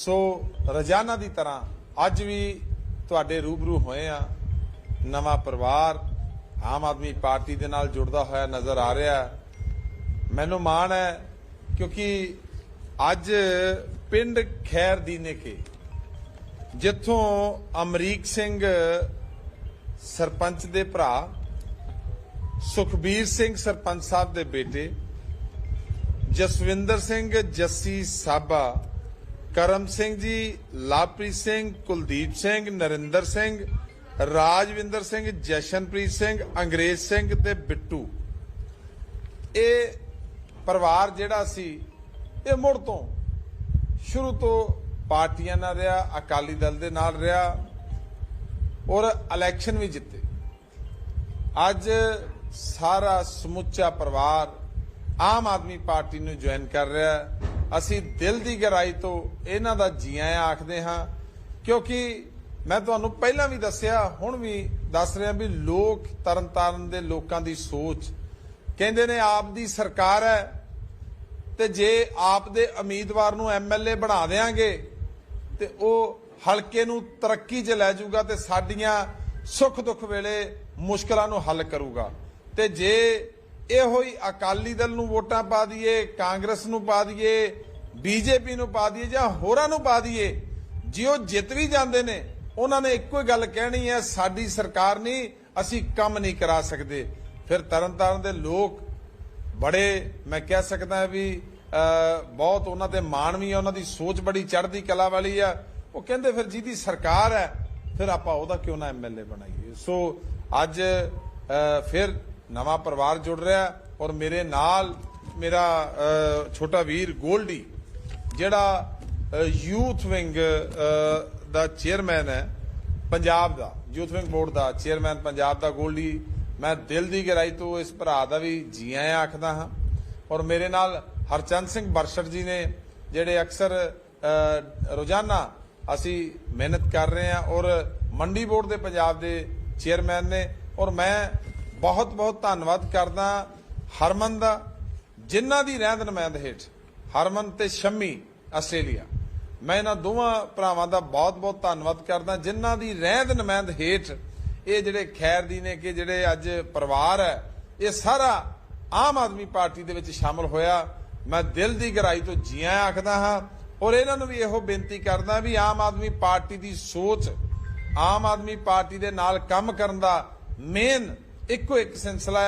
ਸੋ ਰੋਜ਼ਾਨਾ ਦੀ ਤਰ੍ਹਾਂ ਅੱਜ ਵੀ ਤੁਹਾਡੇ ਰੂਬਰੂ ਹੋਏ ਆ। ਨਵਾਂ ਪਰਿਵਾਰ ਆਮ ਆਦਮੀ ਪਾਰਟੀ ਦੇ ਨਾਲ ਜੁੜਦਾ ਹੋਇਆ ਨਜ਼ਰ ਆ ਰਿਹਾ ਮੈਨੂੰ ਮਾਣ ਹੈ ਕਿਉਂਕਿ ਅੱਜ ਪਿੰਡ ਖੈਰ ਦੀਨੇ ਕੇ ਜਿੱਥੋਂ ਅਮਰੀਕ ਸਿੰਘ ਸਰਪੰਚ ਦੇ ਭਰਾ, ਸੁਖਬੀਰ ਸਿੰਘ ਸਰਪੰਚ ਸਾਹਿਬ ਦੇ ਬੇਟੇ, ਜਸਵਿੰਦਰ ਸਿੰਘ ਜੱਸੀ ਸਾਬਾ ਕਰਮ ਸਿੰਘ ਜੀ, ਲਾਪ੍ਰੀਤ ਸਿੰਘ, ਕੁਲਦੀਪ ਸਿੰਘ, ਨਰਿੰਦਰ ਸਿੰਘ, ਰਾਜਵਿੰਦਰ ਸਿੰਘ, ਜਸ਼ਨਪ੍ਰੀਤ ਸਿੰਘ, ਅੰਗਰੇਜ਼ ਸਿੰਘ ਤੇ ਬਿੱਟੂ। ਇਹ ਪਰਿਵਾਰ ਜਿਹੜਾ ਸੀ, ਇਹ ਮੁੜ ਤੋਂ ਸ਼ੁਰੂ ਤੋਂ ਪਾਰਟੀਆਂ ਨਾਲ ਰਿਹਾ, ਅਕਾਲੀ ਦਲ ਦੇ ਨਾਲ ਰਿਹਾ ਔਰ ਇਲੈਕਸ਼ਨ ਵੀ ਜਿੱਤੇ। ਅੱਜ ਸਾਰਾ ਸਮੁੱਚਾ ਪਰਿਵਾਰ ਆਮ ਆਦਮੀ ਪਾਰਟੀ ਨੂੰ ਜੁਆਇਨ ਕਰ ਰਿਹਾ। ਅਸੀਂ ਦਿਲ ਦੀ ਗਹਿਰਾਈ ਤੋਂ ਇਹਨਾਂ ਦਾ ਜੀਆਂ ਆਖਦੇ ਹਾਂ। ਕਿਉਂਕਿ ਮੈਂ ਤੁਹਾਨੂੰ ਪਹਿਲਾਂ ਵੀ ਦੱਸਿਆ, ਹੁਣ ਵੀ ਦੱਸ ਰਿਹਾ ਵੀ ਲੋਕ ਤਰਨਤਾਰਨ ਦੇ ਲੋਕਾਂ ਦੀ ਸੋਚ। ਕਹਿੰਦੇ ਨੇ ਆਪ ਦੀ ਸਰਕਾਰ ਹੈ ਤੇ ਜੇ ਆਪ ਦੇ ਉਮੀਦਵਾਰ ਨੂੰ ਐਮਐਲਏ ਬਣਾ ਦੇਾਂਗੇ ਤੇ ਉਹ ਹਲਕੇ ਨੂੰ ਤਰੱਕੀ 'ਚ ਲੈ ਜਾਊਗਾ ਤੇ ਸਾਡੀਆਂ ਸੁੱਖ ਦੁੱਖ ਵੇਲੇ ਮੁਸ਼ਕਲਾਂ ਨੂੰ ਹੱਲ ਕਰੂਗਾ। ਤੇ ਜੇ ਇਹੋ ਹੀ ਅਕਾਲੀ ਦਲ ਨੂੰ ਵੋਟਾਂ ਪਾ ਦਈਏ, ਕਾਂਗਰਸ ਨੂੰ ਪਾ ਦਈਏ, ਬੀਜੇਪੀ ਨੂੰ ਪਾ ਦਈਏ ਜਾਂ ਹੋਰਾਂ ਨੂੰ ਪਾ ਦਈਏ, ਜੇ ਉਹ ਜਿੱਤ ਵੀ ਜਾਂਦੇ ਨੇ, ਉਹਨਾਂ ਨੇ ਇੱਕੋ ਹੀ ਗੱਲ ਕਹਿਣੀ ਹੈ, ਸਾਡੀ ਸਰਕਾਰ ਨਹੀਂ, ਅਸੀਂ ਕੰਮ ਨਹੀਂ ਕਰਾ ਸਕਦੇ। ਫਿਰ ਤਰਨਤਾਰਨ ਦੇ ਲੋਕ ਬੜੇ, ਮੈਂ ਕਹਿ ਸਕਦਾ ਵੀ ਬਹੁਤ ਉਹਨਾਂ ਤੇ ਮਾਣ ਵੀ ਹੈ ਉਹਨਾਂ ਦੀ ਸੋਚ ਬੜੀ ਚੜ੍ਹਦੀ ਕਲਾ ਵਾਲੀ ਆ। ਉਹ ਕਹਿੰਦੇ ਫਿਰ ਜਿਹਦੀ ਸਰਕਾਰ ਹੈ, ਫਿਰ ਆਪਾਂ ਉਹਦਾ ਕਿਉਂ ਨਾ ਐਮਐਲਏ ਬਣਾਈਏ। ਸੋ ਅੱਜ ਫਿਰ ਨਵਾਂ ਪਰਿਵਾਰ ਜੁੜ ਰਿਹਾ ਔਰ ਮੇਰੇ ਨਾਲ ਮੇਰਾ ਛੋਟਾ ਵੀਰ ਗੋਲਡੀ, ਜਿਹੜਾ ਯੂਥ ਵਿੰਗ ਦਾ ਚੇਅਰਮੈਨ ਹੈ, ਪੰਜਾਬ ਦਾ, ਯੂਥ ਵਿੰਗ ਬੋਰਡ ਦਾ ਚੇਅਰਮੈਨ ਪੰਜਾਬ ਦਾ ਗੋਲਡੀ। ਮੈਂ ਦਿਲ ਦੀ ਗਹਿਰਾਈ ਤੋਂ ਇਸ ਭਰਾ ਦਾ ਵੀ ਜੀ ਆਇਆਂ ਆਖਦਾ ਹਾਂ। ਔਰ ਮੇਰੇ ਨਾਲ ਹਰਚੰਦ ਸਿੰਘ ਬਰਸ਼ਰ ਜੀ ਨੇ, ਜਿਹੜੇ ਅਕਸਰ ਰੋਜ਼ਾਨਾ ਅਸੀਂ ਮਿਹਨਤ ਕਰ ਰਹੇ ਹਾਂ ਔਰ ਮੰਡੀ ਬੋਰਡ ਦੇ ਪੰਜਾਬ ਦੇ ਚੇਅਰਮੈਨ ਨੇ ਔਰ ਮੈਂ ਬਹੁਤ ਬਹੁਤ ਧੰਨਵਾਦ ਕਰਦਾ ਹਰਮਨ ਦਾ, ਜਿਨ੍ਹਾਂ ਦੀ ਰਹਿੰਦ ਨੁਮਾਇੰਦ ਹੇਠ, ਹਰਮਨ ਤੇ ਸ਼ੰਮੀ, ਆਸਟ੍ਰੇਲੀਆ। ਮੈਂ ਇਹਨਾਂ ਦੋਵਾਂ ਭਰਾਵਾਂ ਦਾ ਬਹੁਤ-ਬਹੁਤ ਧੰਨਵਾਦ ਕਰਦਾ, ਜਿਨ੍ਹਾਂ ਦੀ ਰਹਿੰਦ ਨੁਮਾਇੰਦ ਹੇਠ ਇਹ ਜਿਹੜੇ ਖੈਰ ਦੀ ਨੇ ਕਿ ਜਿਹੜੇ ਅੱਜ ਪਰਿਵਾਰ ਹੈ, ਇਹ ਸਾਰਾ ਆਮ ਆਦਮੀ ਪਾਰਟੀ ਦੇ ਵਿੱਚ ਸ਼ਾਮਲ ਹੋਇਆ। ਮੈਂ ਦਿਲ ਦੀ ਗਹਿਰਾਈ ਤੋਂ ਜੀਆਂ ਆਖਦਾ ਹਾਂ ਔਰ ਇਹਨਾਂ ਨੂੰ ਵੀ ਇਹੋ ਬੇਨਤੀ ਕਰਦਾ ਵੀ ਆਮ ਆਦਮੀ ਪਾਰਟੀ ਦੀ ਸੋਚ, ਆਮ ਆਦਮੀ ਪਾਰਟੀ ਦੇ ਨਾਲ ਕੰਮ ਕਰਨ ਦਾ ਮੇਨ ਇੱਕੋ ਇੱਕ ਸਿਲਸਿਲਾ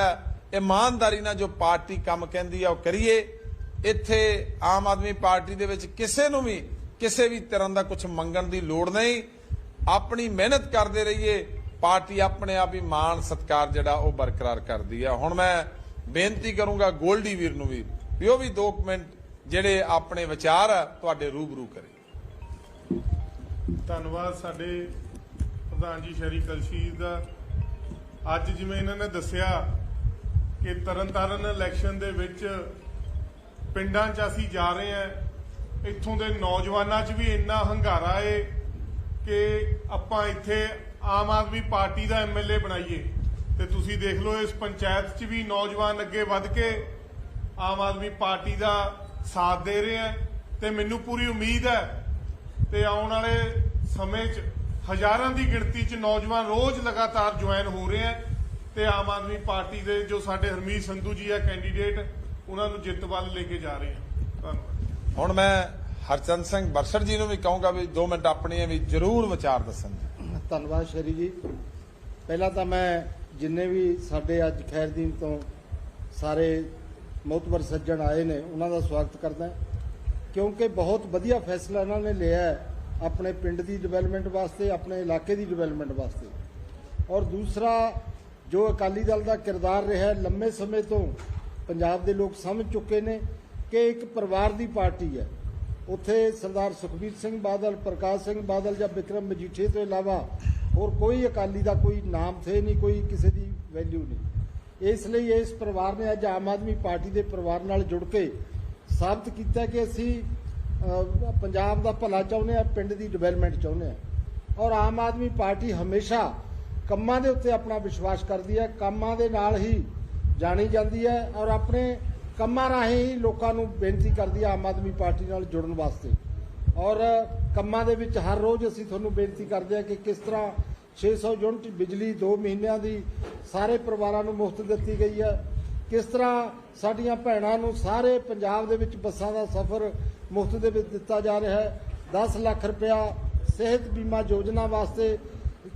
ਇਮਾਨਦਾਰੀ ਨਾਲ ਜੋ ਪਾਰਟੀ ਕੰਮ ਕਹਿੰਦੀ ਆ, ਉਹ ਕਰੀਏ। ਇੱਥੇ ਆਮ ਆਦਮੀ ਪਾਰਟੀ ਦੇ ਵਿੱਚ ਕਿਸੇ ਨੂੰ ਵੀ, ਕਿਸੇ ਵੀ ਤਰ੍ਹਾਂ ਦਾ ਕੁਝ ਮੰਗਣ ਦੀ ਲੋੜ ਨਹੀਂ। ਆਪਣੀ ਮਿਹਨਤ ਕਰਦੇ ਰਹੀਏ। ਪਾਰਟੀ ਆਪਣੇ ਆਪ ਹੀ ਮਾਣ ਸਤਕਾਰ ਜਿਹੜਾ, ਉਹ ਬਰਕਰਾਰ ਕਰਦੀ ਆ। ਹੁਣ ਮੈਂ ਬੇਨਤੀ ਕਰੂੰਗਾ ਗੋਲਡੀ ਵੀਰ ਨੂੰ ਵੀ ਵੀ ਉਹ ਵੀ 2 ਮਿੰਟ ਜਿਹੜੇ ਆਪਣੇ ਵਿਚਾਰ ਆ, ਤੁਹਾਡੇ ਰੂਬਰੂ ਕਰੇ। ਧੰਨਵਾਦ ਸਾਡੇ ਪ੍ਰਧਾਨ ਜੀ ਸ਼ਰੀ ਕਲਸ਼ੀਰ ਦਾ। ਅੱਜ ਜਿਵੇਂ ਇਹਨਾਂ ਨੇ ਦੱਸਿਆ ਕਿ ਤਰਨਤਾਰਨ ਇਲੈਕਸ਼ਨ ਦੇ ਵਿੱਚ ਪਿੰਡਾਂ 'ਚ ਅਸੀਂ ਜਾ ਰਹੇ ਹਾਂ, ਇੱਥੋਂ ਦੇ ਨੌਜਵਾਨਾਂ 'ਚ ਵੀ ਇੰਨਾ ਹੰਗਾਰਾ ਏ ਕਿ ਆਪਾਂ ਇੱਥੇ ਆਮ ਆਦਮੀ ਪਾਰਟੀ ਦਾ ਐਮਐਲਏ ਬਣਾਈਏ। ਤੇ ਤੁਸੀਂ ਦੇਖ ਲਓ ਇਸ ਪੰਚਾਇਤ 'ਚ ਵੀ ਨੌਜਵਾਨ ਅੱਗੇ ਵੱਧ ਕੇ ਆਮ ਆਦਮੀ ਪਾਰਟੀ ਦਾ ਸਾਥ ਦੇ ਰਹੇ ਹੈ। ਤੇ ਮੈਨੂੰ ਪੂਰੀ ਉਮੀਦ ਹੈ ਤੇ ਆਉਣ ਵਾਲੇ ਸਮੇਂ 'ਚ ਹਜ਼ਾਰਾਂ ਦੀ ਗਿਣਤੀ 'ਚ ਨੌਜਵਾਨ ਰੋਜ਼ ਲਗਾਤਾਰ ਜੁਆਇਨ ਹੋ ਰਹੇ ਹੈ ਤੇ ਆਮ ਆਦਮੀ ਪਾਰਟੀ ਦੇ ਜੋ ਸਾਡੇ ਹਰਮੀਤ ਸੰਧੂ ਜੀ ਆ ਕੈਂਡੀਡੇਟ ਉਹਨਾਂ ਨੂੰ ਜਿੱਤ ਵੱਲ ਲੈ ਕੇ ਜਾ ਰਹੇ ਹਾਂ ਧੰਨਵਾਦ। ਹੁਣ ਮੈਂ ਹਰਚੰਦ ਸਿੰਘ ਬਰਸਰ ਜੀ ਨੂੰ ਵੀ ਕਹੂੰਗਾ ਵੀ 2 ਮਿੰਟ ਆਪਣੇ ਵੀ ਜਰੂਰ ਵਿਚਾਰ ਦੱਸਣ ਧੰਨਵਾਦ ਸ਼ਰੀ ਜੀ। ਪਹਿਲਾਂ ਤਾਂ ਮੈਂ ਜਿੰਨੇ ਵੀ ਸਾਡੇ ਅੱਜ ਖੈਰਦੀਨ ਤੋਂ ਸਾਰੇ ਮੋਤਬਰ ਸੱਜਣ ਆਏ ਨੇ ਉਹਨਾਂ ਦਾ ਸਵਾਗਤ ਕਰਦਾ ਕਿਉਂਕਿ ਬਹੁਤ ਵਧੀਆ ਫੈਸਲਾ ਇਹਨਾਂ ਨੇ ਲਿਆ ਹੈ। ਆਪਣੇ ਪਿੰਡ ਦੀ ਡਿਵੈਲਪਮੈਂਟ ਵਾਸਤੇ, ਆਪਣੇ ਇਲਾਕੇ ਦੀ ਡਿਵੈਲਪਮੈਂਟ ਵਾਸਤੇ। ਔਰ ਦੂਸਰਾ, ਜੋ ਅਕਾਲੀ ਦਲ ਦਾ ਕਿਰਦਾਰ ਰਿਹਾ ਲੰਮੇ ਸਮੇਂ ਤੋਂ ਪੰਜਾਬ ਦੇ ਲੋਕ ਸਮਝ ਚੁੱਕੇ ਨੇ ਕਿ ਇੱਕ ਪਰਿਵਾਰ ਦੀ ਪਾਰਟੀ ਹੈ। ਉੱਥੇ ਸਰਦਾਰ ਸੁਖਬੀਰ ਸਿੰਘ ਬਾਦਲ, ਪ੍ਰਕਾਸ਼ ਸਿੰਘ ਬਾਦਲ ਜਾਂ ਵਿਕਰਮ ਮਜੀਠੇ ਤੋਂ ਇਲਾਵਾ ਹੋਰ ਕੋਈ ਅਕਾਲੀ ਦਾ ਕੋਈ ਨਾਮ ਥੇ ਨਹੀਂ, ਕੋਈ ਕਿਸੇ ਦੀ ਵੈਲਿਊ ਨਹੀਂ। ਇਸ ਲਈ ਇਸ ਪਰਿਵਾਰ ਨੇ ਅੱਜ ਆਮ ਆਦਮੀ ਪਾਰਟੀ ਦੇ ਪਰਿਵਾਰ ਨਾਲ ਜੁੜ ਕੇ ਸਾਬਤ ਕੀਤਾ ਕਿ ਅਸੀਂ ਪੰਜਾਬ ਦਾ ਭਲਾ ਚਾਹੁੰਦੇ ਆ, ਪਿੰਡ ਦੀ ਡਿਵੈਲਪਮੈਂਟ ਚਾਹੁੰਦੇ ਆ। ਔਰ ਆਮ ਆਦਮੀ ਪਾਰਟੀ ਹਮੇਸ਼ਾ ਕੰਮਾਂ ਦੇ ਉੱਤੇ ਆਪਣਾ ਵਿਸ਼ਵਾਸ ਕਰਦੀ ਹੈ, ਕੰਮਾਂ ਦੇ ਨਾਲ ਹੀ ਜਾਣੀ ਜਾਂਦੀ ਹੈ ਔਰ ਆਪਣੇ ਕੰਮਾਂ ਰਾਹੀਂ ਹੀ ਲੋਕਾਂ ਨੂੰ ਬੇਨਤੀ ਕਰਦੀ ਹੈ ਆਮ ਆਦਮੀ ਪਾਰਟੀ ਨਾਲ ਜੁੜਨ ਵਾਸਤੇ। ਔਰ ਕੰਮਾਂ ਦੇ ਵਿੱਚ ਹਰ ਰੋਜ਼ ਅਸੀਂ ਤੁਹਾਨੂੰ ਬੇਨਤੀ ਕਰਦੇ ਹਾਂ ਕਿ ਕਿਸ ਤਰ੍ਹਾਂ 600 ਯੂਨਿਟ ਬਿਜਲੀ 2 ਮਹੀਨਿਆਂ ਦੀ ਸਾਰੇ ਪਰਿਵਾਰਾਂ ਨੂੰ ਮੁਫਤ ਦਿੱਤੀ ਗਈ ਹੈ। ਕਿਸ ਤਰ੍ਹਾਂ ਸਾਡੀਆਂ ਭੈਣਾਂ ਨੂੰ ਸਾਰੇ ਪੰਜਾਬ ਦੇ ਵਿੱਚ ਬੱਸਾਂ ਦਾ ਸਫ਼ਰ ਮੁਫਤ ਦੇ ਵਿੱਚ ਦਿੱਤਾ ਜਾ ਰਿਹਾ ਹੈ। 10 ਲੱਖ ਰੁਪਇਆ ਸਿਹਤ ਬੀਮਾ ਯੋਜਨਾ ਵਾਸਤੇ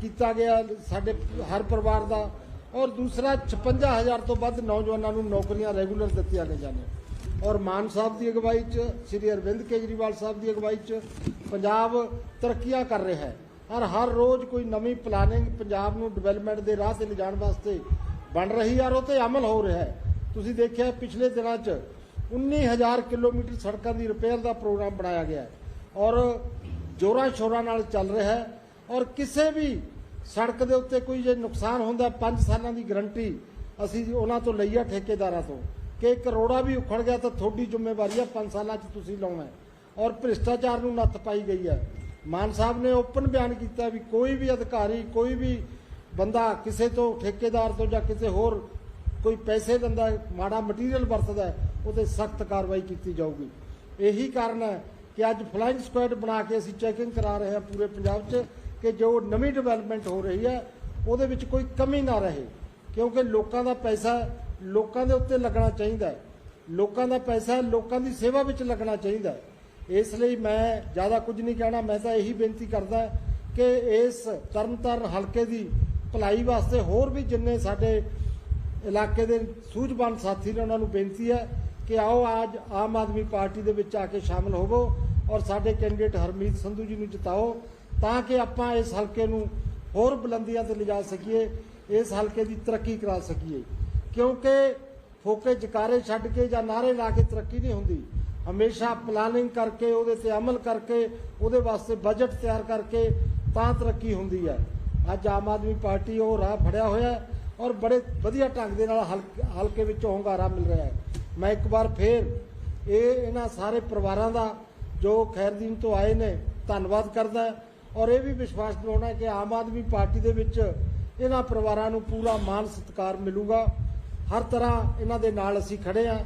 ਕੀਤਾ ਗਿਆ ਸਾਡੇ ਹਰ ਪਰਿਵਾਰ ਦਾ। ਔਰ ਦੂਸਰਾ 56000 ਤੋਂ ਵੱਧ ਨੌਜਵਾਨਾਂ ਨੂੰ ਨੌਕਰੀਆਂ ਰੈਗੂਲਰ ਦਿੱਤੀਆਂ ਗਈਆਂ ਨੇ। ਔਰ ਮਾਨ ਸਾਹਿਬ ਦੀ ਅਗਵਾਈ 'ਚ, ਸ੍ਰੀ ਅਰਵਿੰਦ ਕੇਜਰੀਵਾਲ ਸਾਹਿਬ ਦੀ ਅਗਵਾਈ 'ਚ ਪੰਜਾਬ ਤਰੱਕੀਆਂ ਕਰ ਰਿਹਾ ਹੈ। ਔਰ ਹਰ ਰੋਜ਼ ਕੋਈ ਨਵੀਂ ਪਲਾਨਿੰਗ ਪੰਜਾਬ ਨੂੰ ਡਿਵੈਲਪਮੈਂਟ ਦੇ ਰਾਹ ਤੇ ਲਿਜਾਣ ਵਾਸਤੇ ਬਣ ਰਹੀ ਹੈ ਔਰ ਉਹ ਤੇ ਅਮਲ ਹੋ ਰਿਹਾ ਹੈ। ਤੁਸੀਂ ਦੇਖਿਆ ਪਿਛਲੇ ਦਿਨਾਂ 'ਚ 19000 ਕਿਲੋਮੀਟਰ ਸੜਕਾਂ ਦੀ ਰਿਪੇਅਰ ਦਾ ਪ੍ਰੋਗਰਾਮ ਬਣਾਇਆ ਗਿਆ ਹੈ ਔਰ ਜੋਰਾਂ ਸ਼ੋਰਾਂ ਨਾਲ ਚੱਲ ਰਿਹਾ ਹੈ ਔਰ ਕਿਸੇ ਵੀ ਸੜਕ ਦੇ ਉੱਤੇ ਕੋਈ ਜੇ ਨੁਕਸਾਨ ਹੁੰਦਾ 5 ਸਾਲਾਂ ਦੀ ਗਰੰਟੀ ਅਸੀਂ ਉਹਨਾਂ ਤੋਂ ਲਈ ਆ ਠੇਕੇਦਾਰਾਂ ਤੋਂ ਕਿ ਕਰੋੜਾ ਵੀ ਉਖੜ ਗਿਆ ਤਾਂ ਤੁਹਾਡੀ ਜ਼ਿੰਮੇਵਾਰੀ ਆ 5 ਸਾਲਾਂ 'ਚ ਤੁਸੀਂ ਲਾਉਣਾ ਔਰ ਭ੍ਰਿਸ਼ਟਾਚਾਰ ਨੂੰ ਨੱਥ ਪਾਈ ਗਈ ਹੈ। ਮਾਨ ਸਾਹਿਬ ਨੇ ਓਪਨ ਬਿਆਨ ਕੀਤਾ ਵੀ ਕੋਈ ਵੀ ਅਧਿਕਾਰੀ, ਕੋਈ ਵੀ ਬੰਦਾ ਕਿਸੇ ਤੋਂ ਠੇਕੇਦਾਰ ਤੋਂ ਜਾਂ ਕਿਸੇ ਹੋਰ ਕੋਈ ਪੈਸੇ ਦਿੰਦਾ ਮਾੜਾ ਮਟੀਰੀਅਲ ਵਰਤਦਾ ਹੈ, ਉਹਤੇ ਸਖਤ ਕਾਰਵਾਈ ਕੀਤੀ ਜਾਊਗੀ। ਇਹੀ ਕਾਰਨ ਹੈ ਕਿ ਅੱਜ ਫਲਾਈਂਗ ਸਕੁਐਡ ਬਣਾ ਕੇ ਅਸੀਂ ਚੈਕਿੰਗ ਕਰਾ ਰਹੇ ਹਾਂ ਪੂਰੇ ਪੰਜਾਬ 'ਚ ਕਿ ਜੋ ਨਵੀਂ ਡਿਵੈਲਪਮੈਂਟ ਹੋ ਰਹੀ ਹੈ ਉਹਦੇ ਵਿੱਚ ਕੋਈ ਕਮੀ ਨਾ ਰਹੇ। ਕਿਉਂਕਿ ਲੋਕਾਂ ਦਾ ਪੈਸਾ ਲੋਕਾਂ ਦੇ ਉੱਤੇ ਲੱਗਣਾ ਚਾਹੀਦਾ ਹੈ। ਲੋਕਾਂ ਦਾ ਪੈਸਾ ਲੋਕਾਂ ਦੀ ਸੇਵਾ ਵਿੱਚ ਲੱਗਣਾ ਚਾਹੀਦਾ ਹੈ। ਇਸ ਲਈ ਮੈਂ ਜ਼ਿਆਦਾ ਕੁਝ ਨਹੀਂ ਕਹਿਣਾ ਮੈਂ ਤਾਂ ਇਹੀ ਬੇਨਤੀ ਕਰਦਾ ਕਿ ਇਸ ਤਰਨਤਾਰਨ ਹਲਕੇ ਦੀ ਭਲਾਈ ਵਾਸਤੇ ਹੋਰ ਵੀ ਜਿੰਨੇ ਸਾਡੇ ਇਲਾਕੇ ਦੇ ਸੂਝਵਾਨ ਸਾਥੀ ਨੇ ਉਹਨਾਂ ਨੂੰ ਬੇਨਤੀ ਹੈ ਕਿ ਆਓ ਅੱਜ ਆਮ ਆਦਮੀ ਪਾਰਟੀ ਦੇ ਵਿੱਚ ਆ ਕੇ ਸ਼ਾਮਲ ਹੋਵੋ ਔਰ ਸਾਡੇ ਕੈਂਡੀਡੇਟ ਹਰਮੀਤ ਸੰਧੂ ਜੀ ਨੂੰ ਜਿਤਾਓ, ਤਾਂ ਕਿ ਆਪਾਂ ਇਸ ਹਲਕੇ ਨੂੰ ਹੋਰ ਬੁਲੰਦੀਆਂ ਤੇ ਲਿਜਾ ਸਕੀਏ, ਇਸ ਹਲਕੇ ਦੀ ਤਰੱਕੀ ਕਰਾ ਸਕੀਏ। ਕਿਉਂਕਿ ਫੋਕੇ ਜਕਾਰੇ ਛੱਡ ਕੇ ਜਾਂ ਨਾਰੇ ਲਾ ਕੇ ਤਰੱਕੀ ਨਹੀਂ ਹੁੰਦੀ। ਹਮੇਸ਼ਾ ਪਲਾਨਿੰਗ ਕਰਕੇ, ਉਹਦੇ ਤੇ ਅਮਲ ਕਰਕੇ, ਉਹਦੇ ਵਾਸਤੇ ਬਜਟ ਤਿਆਰ ਕਰਕੇ ਤਾਂ ਤਰੱਕੀ ਹੁੰਦੀ ਹੈ। ਅੱਜ ਆਮ ਆਦਮੀ ਪਾਰਟੀ ਉਹ ਰਾਹ ਫੜਿਆ ਹੋਇਆ ਔਰ ਬੜੇ ਵਧੀਆ ਢੰਗ ਦੇ ਨਾਲ ਹਲਕ- ਹਲਕੇ ਵਿੱਚੋਂ ਹੁੰਗਾਰਾ ਮਿਲ ਰਿਹਾ ਹੈ। ਮੈਂ ਇੱਕ ਵਾਰ ਫੇਰ ਇਹ ਇਹਨਾਂ ਸਾਰੇ ਪਰਿਵਾਰਾਂ ਦਾ ਜੋ ਖੈਰਦੀਨ ਤੋਂ ਆਏ ਨੇ, ਧੰਨਵਾਦ ਕਰਦਾ ਔਰ ਇਹ ਵੀ ਵਿਸ਼ਵਾਸ ਦਿਵਾਉਣਾ ਕਿ ਆਮ ਆਦਮੀ ਪਾਰਟੀ ਦੇ ਵਿੱਚ ਇਹਨਾਂ ਪਰਿਵਾਰਾਂ ਨੂੰ ਪੂਰਾ ਮਾਨ ਸਤਿਕਾਰ ਮਿਲੂਗਾ। ਹਰ ਤਰ੍ਹਾਂ ਇਹਨਾਂ ਦੇ ਨਾਲ ਅਸੀਂ ਖੜੇ ਆ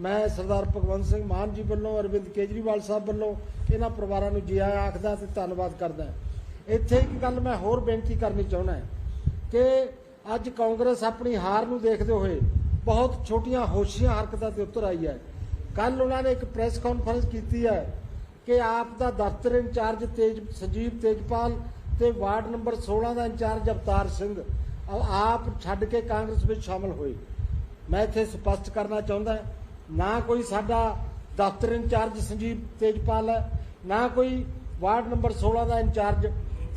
ਮੈਂ ਸਰਦਾਰ ਭਗਵੰਤ ਸਿੰਘ ਮਾਨ ਜੀ ਵੱਲੋਂ, ਅਰਵਿੰਦ ਕੇਜਰੀਵਾਲ ਸਾਹਿਬ ਵੱਲੋਂ ਇਹਨਾਂ ਪਰਿਵਾਰਾਂ ਨੂੰ ਜੀ ਆਇਆਂ ਆਖਦਾ ਤੇ ਧੰਨਵਾਦ ਕਰਦਾ ਇੱਥੇ ਇੱਕ ਗੱਲ ਮੈਂ ਹੋਰ ਬੇਨਤੀ ਕਰਨੀ ਚਾਹੁੰਦਾ ਕਿ ਅੱਜ ਕਾਂਗਰਸ ਆਪਣੀ ਹਾਰ ਨੂੰ ਦੇਖਦੇ ਹੋਏ ਬਹੁਤ ਛੋਟੀਆਂ ਹੋਸ਼ੀਆਂ ਹਰਕਤਾਂ ਤੇ ਉਤਰ ਆਈ ਹੈ। ਕੱਲ ਉਹਨਾਂ ਨੇ ਇੱਕ ਪ੍ਰੈਸ ਕਾਨਫਰੰਸ ਕੀਤੀ ਹੈ ਕਿ ਆਪ ਦਾ ਦਫ਼ਤਰ ਇੰਚਾਰਜ ਤੇਜ, ਸੰਜੀਵ ਤੇਜਪਾਲ ਤੇ ਵਾਰਡ ਨੰਬਰ 16 ਦਾ ਇੰਚਾਰਜ ਅਵਤਾਰ ਸਿੰਘ ਆਪ ਛੱਡ ਕੇ ਕਾਂਗਰਸ ਵਿੱਚ ਸ਼ਾਮਲ ਹੋਏ। ਮੈਂ ਇੱਥੇ ਸਪਸ਼ਟ ਕਰਨਾ ਚਾਹੁੰਦਾ ਨਾ ਕੋਈ ਸਾਡਾ ਦਫ਼ਤਰ ਇੰਚਾਰਜ ਸੰਜੀਵ ਤੇਜਪਾਲ ਹੈ, ਨਾ ਕੋਈ ਵਾਰਡ ਨੰਬਰ 16 ਦਾ ਇੰਚਾਰਜ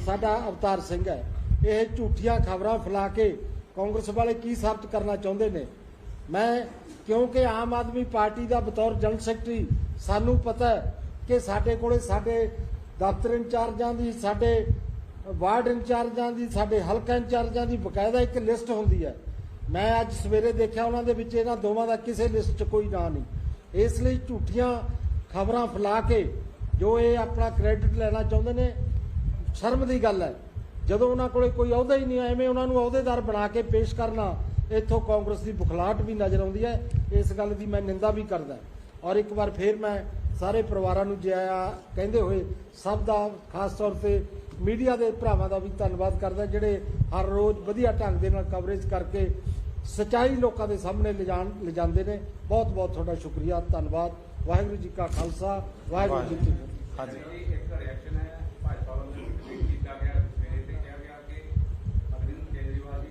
ਸਾਡਾ ਅਵਤਾਰ ਸਿੰਘ ਹੈ। ਇਹ ਝੂਠੀਆਂ ਖਬਰਾਂ ਫੈਲਾ ਕੇ ਕਾਂਗਰਸ ਵਾਲੇ ਕੀ ਸਾਬਤ ਕਰਨਾ ਚਾਹੁੰਦੇ ਨੇ? ਮੈਂ ਕਿਉਂਕਿ ਆਮ ਆਦਮੀ ਪਾਰਟੀ ਦਾ ਬਤੌਰ ਜਨਰਲ ਸੈਕਟਰੀ, ਸਾਨੂੰ ਪਤਾ ਹੈ ਕਿ ਸਾਡੇ ਕੋਲੇ ਸਾਡੇ ਦਫ਼ਤਰ ਇੰਚਾਰਜਾਂ ਦੀ, ਸਾਡੇ ਵਾਰਡ ਇੰਚਾਰਜਾਂ ਦੀ, ਸਾਡੇ ਹਲਕਾ ਇੰਚਾਰਜਾਂ ਦੀ ਬਕਾਇਦਾ ਇੱਕ ਲਿਸਟ ਹੁੰਦੀ ਹੈ। ਮੈਂ ਅੱਜ ਸਵੇਰੇ ਦੇਖਿਆ ਉਹਨਾਂ ਦੇ ਵਿੱਚ ਇਹਨਾਂ ਦੋਵਾਂ ਦਾ ਕਿਸੇ ਲਿਸਟ 'ਚ ਕੋਈ ਨਾਂ ਨਹੀਂ। ਇਸ ਲਈ ਝੂਠੀਆਂ ਖਬਰਾਂ ਫੈਲਾ ਕੇ ਜੋ ਇਹ ਆਪਣਾ ਕ੍ਰੈਡਿਟ ਲੈਣਾ ਚਾਹੁੰਦੇ ਨੇ, ਸ਼ਰਮ ਦੀ ਗੱਲ ਹੈ। ਜਦੋਂ ਉਹਨਾਂ ਕੋਲੇ ਕੋਈ ਅਹੁਦਾ ਹੀ ਨਹੀਂ, ਐਵੇਂ ਉਹਨਾਂ ਨੂੰ ਅਹੁਦੇਦਾਰ ਬਣਾ ਕੇ ਪੇਸ਼ ਕਰਨਾ ਇੱਥੋਂ ਕਾਂਗਰਸ ਦੀ ਬੁਖਲਾਹਟ ਵੀ ਨਜ਼ਰ ਆਉਂਦੀ ਹੈ। ਇਸ ਗੱਲ ਦੀ ਮੈਂ ਨਿੰਦਾ ਵੀ ਕਰਦਾ ਔਰ ਇੱਕ ਵਾਰ ਫੇਰ ਮੈਂ ਸਾਰੇ ਪਰਿਵਾਰਾਂ ਨੂੰ ਜੈ ਆ ਕਹਿੰਦੇ ਹੋਏ ਸਭ ਦਾ ਖਾਸ ਤੌਰ ਤੇ ਮੀਡੀਆ ਦੇ ਭਰਾਵਾਂ ਦਾ ਵੀ ਧੰਨਵਾਦ ਕਰਦਾ ਜਿਹੜੇ ਹਰ ਰੋਜ਼ ਵਧੀਆ ਢੰਗ ਦੇ ਨਾਲ ਕਵਰੇਜ ਕਰਕੇ ਸਚਾਈ ਲੋਕਾਂ ਦੇ ਸਾਹਮਣੇ ਲਿਜਾਣ ਲਿਜਾਂਦੇ ਨੇ। ਬਹੁਤ ਬਹੁਤ ਤੁਹਾਡਾ ਸ਼ੁਕਰੀਆ ਧੰਨਵਾਦ। ਵਾਹਿਗੁਰੂ ਜੀ ਕਾ ਖਾਲਸਾ ਵਾਹਿਗੁਰੂ ਜੀ ਕੀ ਫਤਿਹ। ਹਾਂਜੀ